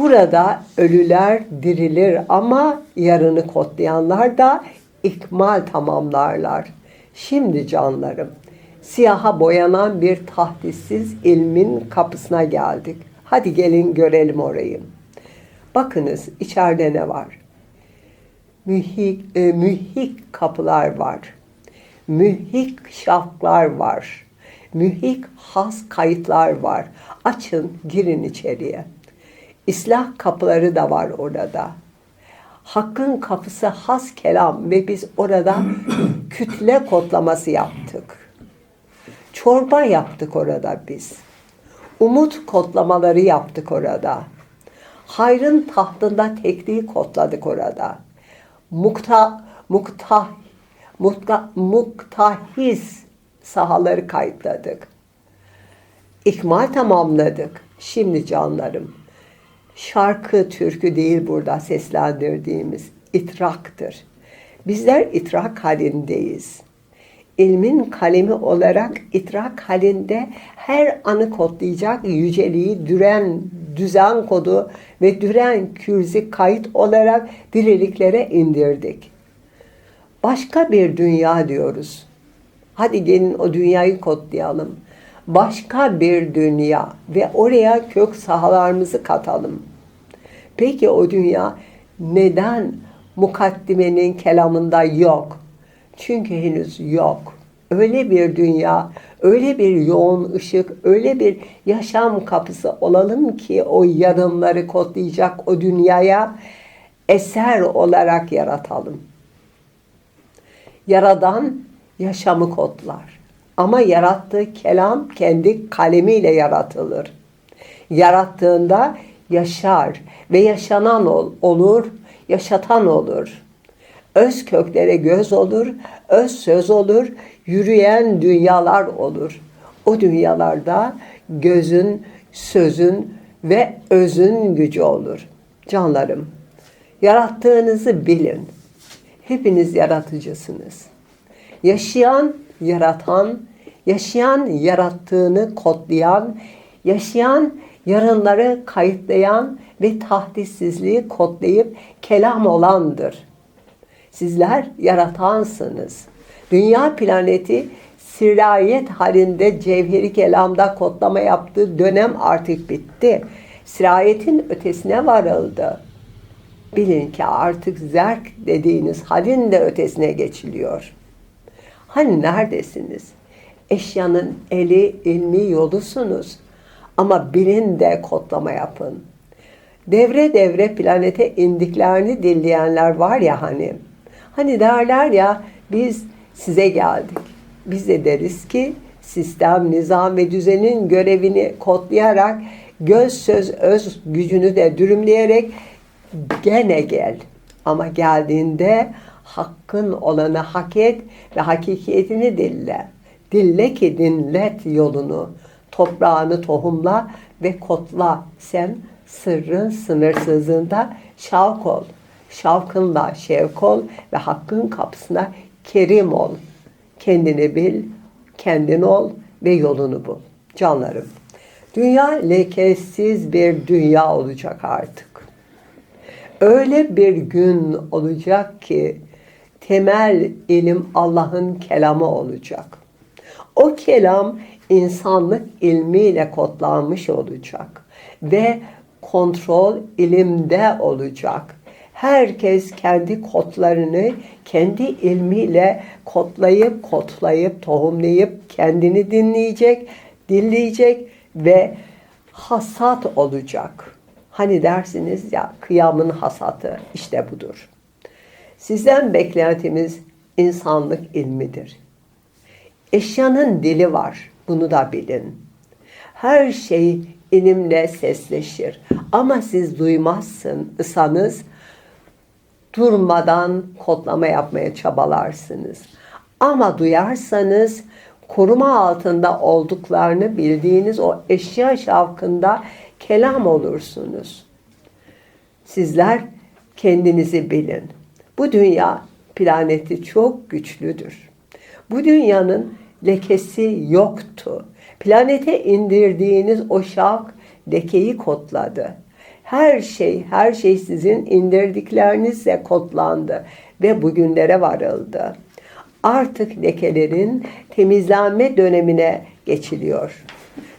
Burada ölüler dirilir ama yarını kodlayanlar da ikmal tamamlarlar. Şimdi canlarım, siyaha boyanan bir tahdissiz ilmin kapısına geldik. Hadi gelin görelim orayı. Bakınız içeride ne var? Mühik, e, mühik kapılar var. Mühik şaflar var. Mühik has kayıtlar var. Açın, girin içeriye. İslah kapıları da var orada. Hakkın kapısı has kelam ve biz orada kütle kodlaması yaptık. Çorba yaptık orada biz. Umut kodlamaları yaptık orada. Hayrın tahtında tekliği kodladık orada. Mukta, mukta, mukta, muktahiz sahaları kayıtladık. İkmal tamamladık. Şimdi canlarım, şarkı, türkü değil burada seslendirdiğimiz itraktır. Bizler itrak halindeyiz. İlmin kalemi olarak itrak halinde her anı kodlayacak yüceliği düren, düzen kodu ve düren kürzi kayıt olarak diriliklere indirdik. Başka bir dünya diyoruz. Hadi gelin o dünyayı kodlayalım. Başka bir dünya ve oraya kök sahalarımızı katalım. Peki o dünya neden mukaddimenin kelamında yok? Çünkü henüz yok. Öyle bir dünya, öyle bir yoğun ışık, öyle bir yaşam kapısı olalım ki o yarınları kodlayacak o dünyaya eser olarak yaratalım. Yaradan yaşamı kodlar. Ama yarattığı kelam kendi kalemiyle yaratılır. Yarattığında yaşar ve yaşanan ol, olur, yaşatan olur. Öz köklere göz olur, öz söz olur, yürüyen dünyalar olur. O dünyalarda gözün, sözün ve özün gücü olur. Canlarım, yarattığınızı bilin. Hepiniz yaratıcısınız. Yaşayan, yaratan, yaşayan yarattığını kodlayan, yaşayan yarınları kayıtlayan ve tahdissizliği kodlayıp kelam olandır. Sizler yaratansınız. Dünya planeti sirayet halinde cevheri kelamda kodlama yaptığı dönem artık bitti. Sirayetin ötesine varıldı. Bilin ki artık zerk dediğiniz halin de ötesine geçiliyor. Hani neredesiniz? Eşyanın eli, ilmi yolusunuz. Ama bilin de kodlama yapın. Devre devre planete indiklerini dinleyenler var ya hani. Hani derler ya biz size geldik. Biz de deriz ki sistem, nizam ve düzenin görevini kodlayarak göz söz öz gücünü de dürümleyerek gene gel. Ama geldiğinde hakkın olanı hak et ve hakikiyetini dille. Dille ki dinlet yolunu, toprağını tohumla ve kotla. Sen sırrın sınırsızlığında şavk ol. Şavkınla şevk ol ve hakkın kapısına kerim ol. Kendini bil, kendin ol ve yolunu bul. Canlarım, dünya lekesiz bir dünya olacak artık. Öyle bir gün olacak ki temel ilim Allah'ın kelamı olacak. O kelam insanlık ilmiyle kodlanmış olacak ve kontrol ilimde olacak. Herkes kendi kodlarını kendi ilmiyle kodlayıp kodlayıp tohumlayıp kendini dinleyecek, dinleyecek ve hasat olacak. Hani dersiniz ya kıyamın hasatı işte budur. Sizden beklentimiz insanlık ilmidir. Eşyanın dili var. Bunu da bilin. Her şey ilimle sesleşir. Ama siz duymazsınız, durmadan kodlama yapmaya çabalarsınız. Ama duyarsanız koruma altında olduklarını bildiğiniz o eşya şavkında kelam olursunuz. Sizler kendinizi bilin. Bu dünya planeti çok güçlüdür. Bu dünyanın lekesi yoktu. Planete indirdiğiniz o şavk lekeyi kodladı. Her şey, her şey sizin indirdiklerinizle kodlandı ve bugünlere varıldı. Artık lekelerin temizlenme dönemine geçiliyor.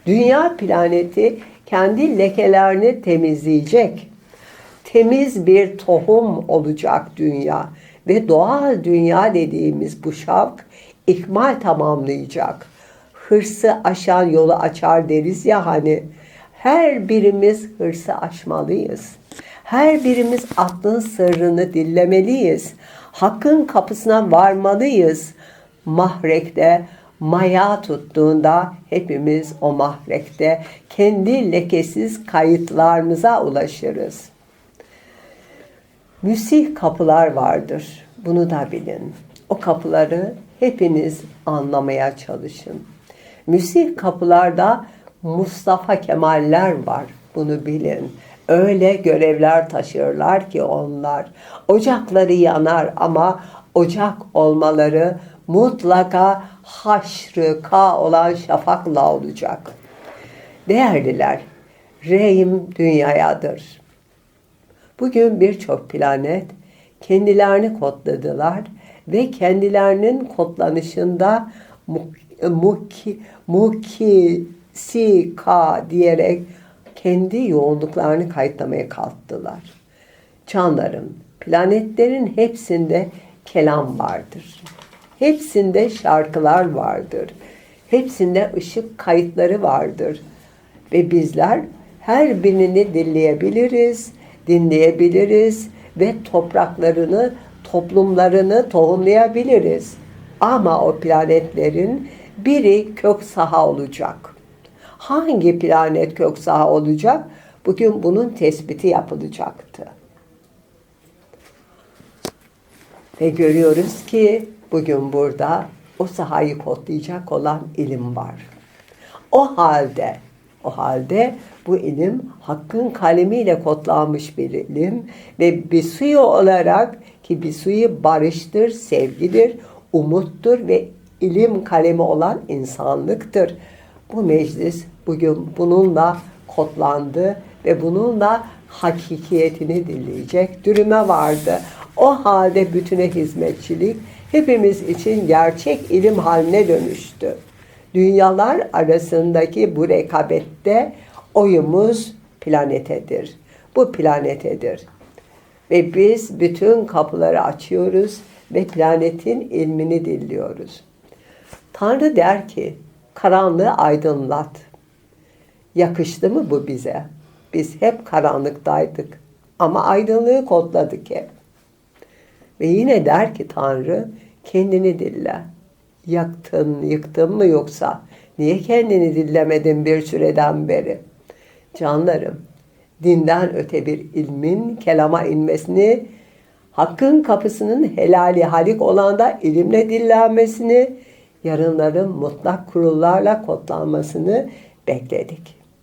Dünya planeti kendi lekelerini temizleyecek. Temiz bir tohum olacak dünya ve doğal dünya dediğimiz bu şavk ikmal tamamlayacak. Hırsı aşan yolu açar deriz ya hani. Her birimiz hırsı aşmalıyız. Her birimiz aklın sırrını dinlemeliyiz. Hakkın kapısına varmalıyız. Mahrekte maya tuttuğunda hepimiz o mahrekte kendi lekesiz kayıtlarımıza ulaşırız. Müsih kapılar vardır. Bunu da bilin. O kapıları hepiniz anlamaya çalışın. Müsih kapılarda Mustafa Kemaller var. Bunu bilin. Öyle görevler taşırlar ki onlar. Ocakları yanar ama ocak olmaları mutlaka haşrı ka olan şafakla olacak. Değerliler, rehim dünyayadır. Bugün birçok planet kendilerini kodladılar ve kendilerinin kodlanışında muki, muki, si, ka diyerek kendi yoğunluklarını kayıtlamaya kalktılar. Canlarım, planetlerin hepsinde kelam vardır. Hepsinde şarkılar vardır. Hepsinde ışık kayıtları vardır. Ve bizler her birini dinleyebiliriz, dinleyebiliriz ve topraklarını, toplumlarını tohumlayabiliriz. Ama o planetlerin biri kök saha olacak. Hangi planet kök saha olacak? Bugün bunun tespiti yapılacaktı. Ve görüyoruz ki bugün burada o sahayı kodlayacak olan ilim var. O halde, o halde bu ilim hakkın kalemiyle kodlanmış bir ilim ve bir suyu olarak ki bir suyu barıştır, sevgidir, umuttur ve ilim kalemi olan insanlıktır. Bu meclis bugün bununla kodlandı ve bununla hakikiyetini dinleyecek dürüme vardı. O halde bütüne hizmetçilik hepimiz için gerçek ilim haline dönüştü. Dünyalar arasındaki bu rekabette oyumuz planetedir. Bu planetedir. Ve biz bütün kapıları açıyoruz ve planetin ilmini dinliyoruz. Tanrı der ki, karanlığı aydınlat. Yakıştı mı bu bize? Biz hep karanlıktaydık ama aydınlığı kodladık hep. Ve yine der ki Tanrı, kendini dille. Yaktın, yıktın mı yoksa? Niye kendini dillemedin bir süreden beri? Canlarım, dinden öte bir ilmin kelama inmesini, hakkın kapısının helali halik olan da ilimle dillenmesini, yarınların mutlak kurullarla kodlanmasını bekledik.